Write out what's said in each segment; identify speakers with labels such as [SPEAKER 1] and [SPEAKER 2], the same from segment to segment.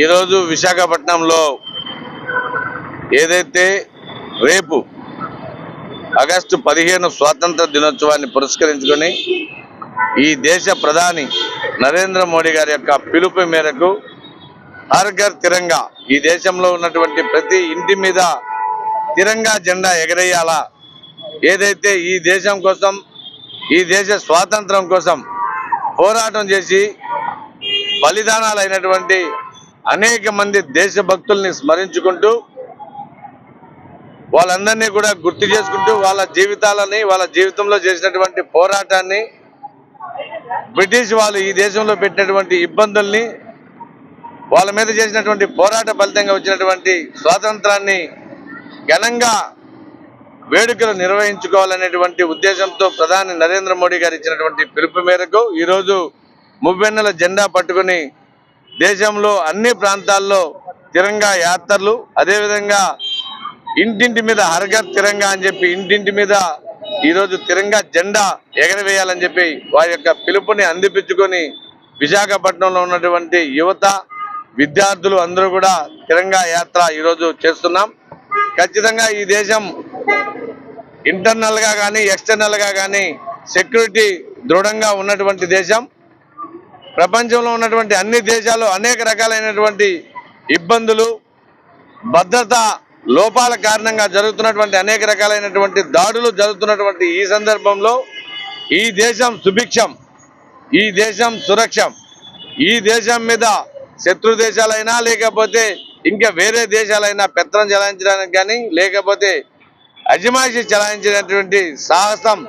[SPEAKER 1] ఈరోజు విశాఖపట్నంలో ఏదైతే రేపు ఆగస్టు పదిహేను స్వాతంత్ర దినోత్సవాన్ని పురస్కరించుకొని ఈ దేశ ప్రధాని నరేంద్ర మోడీ గారి యొక్క పిలుపు మేరకు హర్ ఘర్ తిరంగా ఈ దేశంలో ఉన్నటువంటి ప్రతి ఇంటి మీద తిరంగా జెండా ఎగరేయాలా. ఏదైతే ఈ దేశం కోసం ఈ దేశ స్వాతంత్రం కోసం పోరాటం చేసి బలిదానాలైనటువంటి అనేక మంది దేశభక్తుల్ని స్మరించుకుంటూ వాళ్ళందరినీ కూడా గుర్తు చేసుకుంటూ వాళ్ళ జీవితాలని వాళ్ళ జీవితంలో చేసినటువంటి పోరాటాన్ని బ్రిటిష్ వాళ్ళు ఈ దేశంలో పెట్టినటువంటి ఇబ్బందుల్ని వాళ్ళ మీద చేసినటువంటి పోరాట ఫలితంగా వచ్చినటువంటి స్వాతంత్రాన్ని ఘనంగా వేడుకలు నిర్వహించుకోవాలనేటువంటి ఉద్దేశంతో ప్రధాని నరేంద్ర మోడీ గారు ఇచ్చినటువంటి పిలుపు మేరకు ఈరోజు మువ్వెన్నెల జెండా పట్టుకుని దేశంలో అన్ని ప్రాంతాల్లో తిరంగా యాత్రలు అదేవిధంగా ఇంటింటి మీద హర్ఘర్ తిరంగా అని చెప్పి ఇంటింటి మీద ఈరోజు తిరంగా జెండా ఎగరవేయాలని చెప్పి వారి యొక్క పిలుపుని అందిపించుకొని విశాఖపట్నంలో ఉన్నటువంటి యువత విద్యార్థులు అందరూ కూడా తిరంగా యాత్ర ఈరోజు చేస్తున్నాం. ఖచ్చితంగా ఈ దేశం ఇంటర్నల్గా కానీ ఎక్స్టర్నల్గా కానీ సెక్యూరిటీ దృఢంగా ఉన్నటువంటి దేశం. ప్రపంచంలో ఉన్నటువంటి అన్ని దేశాలు అనేక రకాలైనటువంటి ఇబ్బందులు భద్రత లోపాల కారణంగా జరుగుతున్నటువంటి అనేక రకాలైనటువంటి దాడులు జరుగుతున్నటువంటి ఈ సందర్భంలో ఈ దేశం సుభిక్షం ఈ దేశం సురక్షం ఈ దేశం మీద శత్రు దేశాలైనా లేకపోతే ఇంకా వేరే దేశాలైనా పెత్తనం చెలాయించడానికి కానీ లేకపోతే అజమాయిషి చెలాయించినటువంటి సాహసం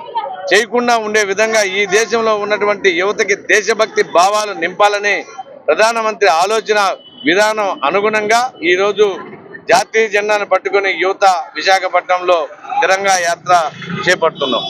[SPEAKER 1] చేయకుండా ఉండే విధంగా ఈ దేశంలో ఉన్నటువంటి యువతకి దేశభక్తి భావాలు నింపాలని ప్రధానమంత్రి ఆలోచన విధానం అనుగుణంగా ఈరోజు జాతీయ జెండాను పట్టుకుని యువత విశాఖపట్నంలో తిరంగా యాత్ర చేపడుతున్నాం.